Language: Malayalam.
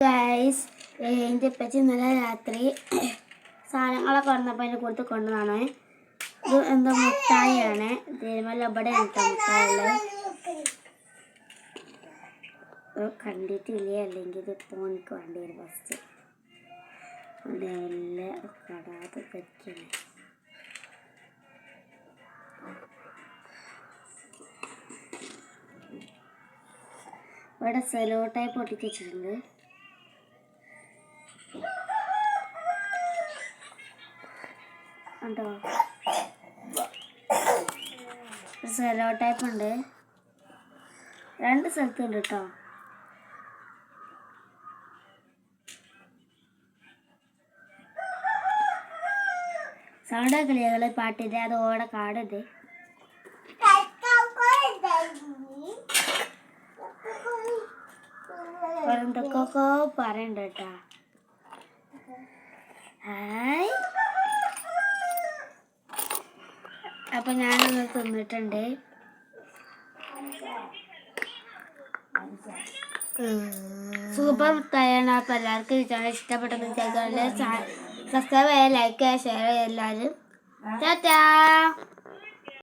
ഗൈസ് എന്റെ ഇപ്പച്ചി ഇന്നലെ രാത്രി സാധനങ്ങളൊക്കെ വന്നപ്പോൾ അതിന്റെ കൊടുത്ത് കൊണ്ടുവന്നാണ്. ഇത് എന്തോ മുട്ടായിയാണ്. തിരുമല ഇവിടെ കേട്ടോ മുട്ടായുള്ളത് കണ്ടിട്ടില്ലേ? അല്ലെങ്കിൽ ഇത് പോണിക്ക് എനിക്ക് വേണ്ടി വരും ഫസ്റ്റ് അതല്ല കടാതെ പറ്റില്ല ഇവിടെ സെലോ ടൈപ്പ് ഒട്ടിച്ച് ഉണ്ടോ. സെലോ ടൈപ്പ് ഉണ്ട് രണ്ട് സ്ഥലത്തുണ്ട് കേട്ടോ സൗണ്ട് കളികൾ പാട്ടിന്റെ അത് ഓടെ കാടുണ്ട് എന്തൊക്കെ പറയണ്ട കേട്ടാ ഹായ് അപ്പൊ ഞാനൊന്ന് തിന്നിട്ടുണ്ട്. സൂപ്പർ തയ്യാണ് അപ്പൊ എല്ലാവർക്കും ചാനൽ ഇഷ്ടപ്പെട്ടെന്ന് വിചാരിക്കാറുണ്ട് സബ്സ്ക്രൈബ് ചെയ്യുക ലൈക്ക് ചെയ്യുക ഷെയർ ചെയ്യുക എല്ലാവരും. ടാറ്റാ.